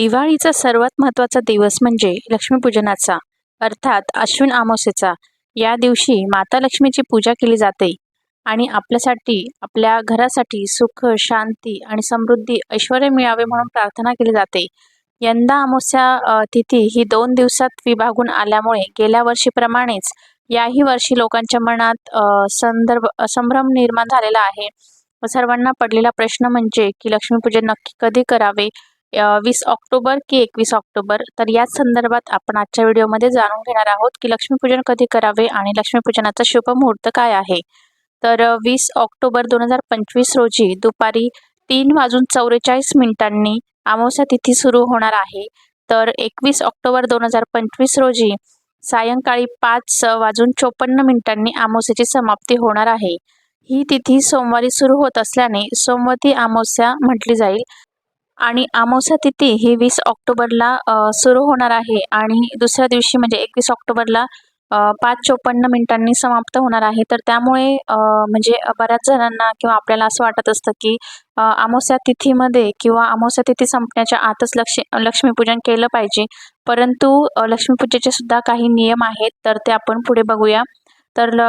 दिवाळीचा सर्वात महत्त्वाचा दिवस म्हणजे लक्ष्मीपूजनाचा अर्थात अश्विन आमोसेचा या दिवशी माता लक्ष्मीची पूजा केली जाते आणि आपल्यासाठी आपल्या घरासाठी सुख शांती आणि समृद्धी ऐश्वर मिळावे म्हणून प्रार्थना केली जाते. यंदा अमावस्या तिथी ही दोन दिवसात विभागून आल्यामुळे गेल्या वर्षीप्रमाणेच याही वर्षी लोकांच्या मनात संदर्भ संभ्रम निर्माण झालेला आहे. सर्वांना पडलेला प्रश्न म्हणजे की लक्ष्मीपूजन नक्की कधी करावे? वीस ऑक्टोबर की एकवीस ऑक्टोबर. तर याच संदर्भात आपण आजच्या व्हिडिओमध्ये जाणून घेणार आहोत की लक्ष्मीपूजन कधी करावे आणि लक्ष्मीपूजनाचा शुभ मुहूर्त काय आहे. तर वीस ऑक्टोबर दोन हजार पंचवीस रोजी दुपारी तीन वाजून चौवेचाळीस मिनिटांनी अमावस्या तिथी सुरू होणार आहे. तर एकवीस ऑक्टोबर दोन हजार पंचवीस रोजी सायंकाळी पाच वाजून चोपन्न मिनिटांनी अमावस्याची समाप्ती होणार आहे. ही तिथी सोमवारी सुरू होत असल्याने सोमवती अमावस्या म्हटली जाईल. आणि अमावस्या तिथी ही वीस ऑक्टोबरला सुरू होणार आहे आणि दुसऱ्या दिवशी म्हणजे एकवीस ऑक्टोबरला पाच चोपन्न मिनिटांनी समाप्त होणार आहे. तर त्यामुळे म्हणजे बऱ्याच जणांना किंवा आपल्याला असं वाटत असतं की आमोस्या अमावस्या तिथीमध्ये किंवा अमावस्या तिथी संपण्याच्या आतच लक्ष लक्ष्मीपूजन केलं पाहिजे. परंतु लक्ष्मीपूजेचे सुद्धा काही नियम आहेत तर ते आपण पुढे बघूया. तर ल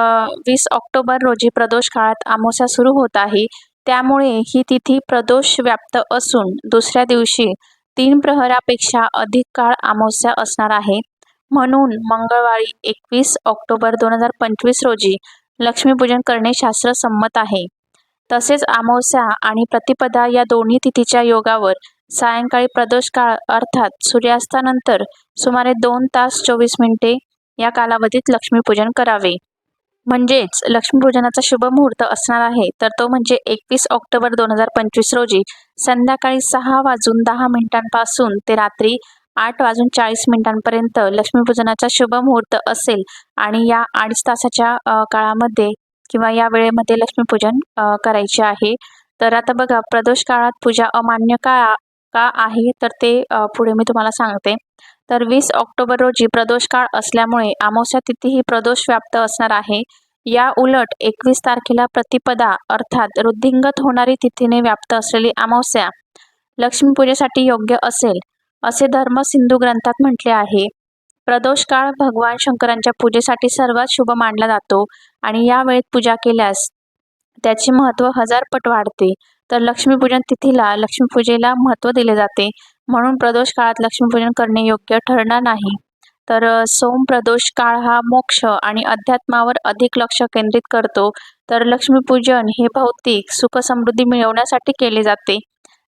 वीस ऑक्टोबर रोजी प्रदोष काळात अमावस्या सुरू होत आहे. त्यामुळे ही तिथी प्रदोष व्याप्त असून दुसऱ्या दिवशी तीन प्रहरापेक्षा अधिक काळ अमावस्या असणार आहे. म्हणून मंगळवारी एकवीस ऑक्टोबर दोन हजार पंचवीस रोजी लक्ष्मीपूजन करणे शास्त्रसंमत आहे. तसेच अमावस्या आणि प्रतिपदा या दोन्ही तिथीच्या योगावर सायंकाळी प्रदोष काळ अर्थात सूर्यास्तानंतर सुमारे दोन तास चोवीस मिनिटे या कालावधीत लक्ष्मीपूजन करावे. म्हणजेच लक्ष्मीपूजनाचा शुभ मुहूर्त असणार आहे. तर तो म्हणजे एकवीस ऑक्टोबर दोन हजार पंचवीस रोजी संध्याकाळी सहा वाजून दहा मिनिटांपासून ते रात्री आठ वाजून चाळीस मिनिटांपर्यंत लक्ष्मीपूजनाचा शुभ मुहूर्त असेल आणि या अडीच तासाच्या काळामध्ये किंवा या वेळेमध्ये लक्ष्मीपूजन करायचे आहे. तर आता बघा प्रदोष काळात पूजा अमान्य काळा का आहे तर ते पुढे मी तुम्हाला सांगते. तर वीस ऑक्टोबर रोजी प्रदोष काळ असल्यामुळे अमावस्या तिथी ही प्रदोष व्याप्त असणार आहे. या उलट एकवीस तारखेला प्रतिपदा अर्थात वृद्धिंगत होणारी तिथीने व्याप्त असलेली अमावस्या लक्ष्मीपूजेसाठी योग्य असेल असे धर्म सिंधू ग्रंथात म्हटले आहे. प्रदोष काळ भगवान शंकरांच्या पूजेसाठी सर्वात शुभ मानला जातो आणि या वेळेत पूजा केल्यास त्याचे महत्त्व हजारपट वाढते. तर लक्ष्मीपूजन तिथीला लक्ष्मीपूजेला महत्त्व दिले जाते. म्हणून प्रदोष काळात लक्ष्मीपूजन करणे योग्य ठरणार नाही. तर सोम प्रदोष काळ हा मोक्ष आणि अध्यात्मावर अधिक लक्ष केंद्रित करतो. तर लक्ष्मीपूजन हे भौतिक सुख समृद्धी मिळवण्यासाठी केले जाते.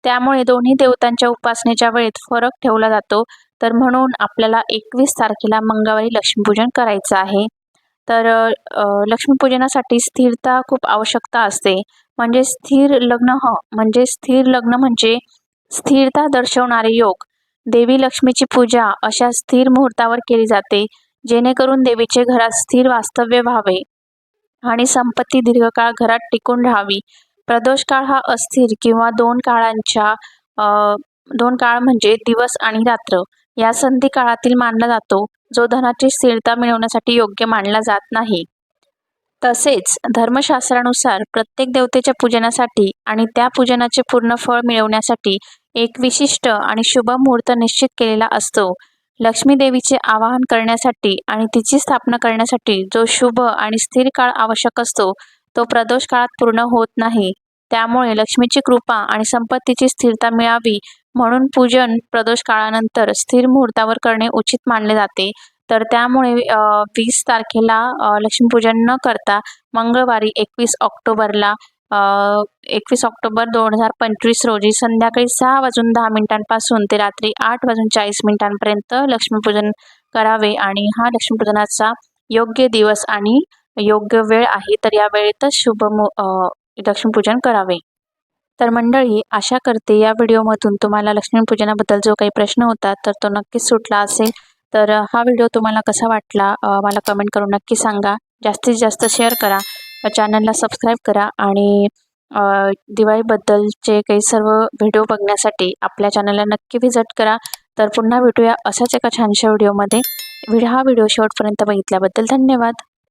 त्यामुळे दोन्ही देवतांच्या उपासनेच्या वेळेत फरक ठेवला जातो. तर म्हणून आपल्याला एकवीस तारखेला मंगळवारी लक्ष्मीपूजन करायचं आहे. तर लक्ष्मीपूजनासाठी स्थिरता खूप आवश्यकता असते. म्हणजे स्थिर लग्न ह म्हणजे स्थिर लग्न म्हणजे स्थिरता दर्शवणारे योग. देवी लक्ष्मीची पूजा अशा स्थिर मुहूर्तावर केली जाते जेणेकरून देवीचे घरात स्थिर वास्तव्य व्हावे आणि संपत्ती दीर्घकाळ घरात टिकून राहावी. प्रदोष काळ हा अस्थिर किंवा दोन काळांच्या दोन काळ म्हणजे दिवस आणि रात्र. या संधी काळातील मानला जातो जो धनाची स्थिरता मिळवण्यासाठी योग्य मानला जात नाही. तसेच धर्मशास्त्रानुसार प्रत्येक देवतेच्या पूजनासाठी आणि त्या पूजनाचे पूर्ण फळ मिळवण्यासाठी एक विशिष्ट आणि शुभ मुहूर्त निश्चित केलेला असतो. लक्ष्मी देवीचे आवाहन करण्यासाठी आणि तिची स्थापना करण्यासाठी जो शुभ आणि स्थिर काळ आवश्यक असतो तो प्रदोष काळात पूर्ण होत नाही. त्यामुळे लक्ष्मीची कृपा आणि संपत्तीची स्थिरता मिळावी म्हणून पूजन प्रदोष काळानंतर स्थिर मुहूर्तावर करणे उचित मानले जाते. तर त्यामुळे वीस तारखेला लक्ष्मीपूजन न करता मंगळवारी एकवीस ऑक्टोबरला एकवीस ऑक्टोबर दोन हजार पंचवीस रोजी संध्याकाळी सहा वाजून दहा मिनिटांपासून ते रात्री आठ वाजून चाळीस मिनिटांपर्यंत लक्ष्मीपूजन करावे आणि हा लक्ष्मीपूजनाचा योग्य दिवस आणि योग्य वेळ आहे तर या वेळेतच शुभ मु लक्ष्मीपूजन करावे. तर मंडळी आशा करते या व्हिडिओमधून तुम्हाला लक्ष्मीपूजनाबद्दल जो काही प्रश्न होता तर तो नक्कीच सुटला असेल. तर हा व्हिडिओ तुम्हाला कसा वाटला मला कमेंट करून नक्की सांगा. जास्तीत जास्त शेअर करा. चॅनलला सबस्क्राईब करा आणि दिवाळीबद्दलचे काही सर्व व्हिडिओ बघण्यासाठी आपल्या चॅनलला नक्की व्हिजिट करा. तर पुन्हा भेटूया अशाच एका छानशा व्हिडिओमध्ये व्हिडिओ हा व्हिडिओ शेवटपर्यंत बघितल्याबद्दल धन्यवाद.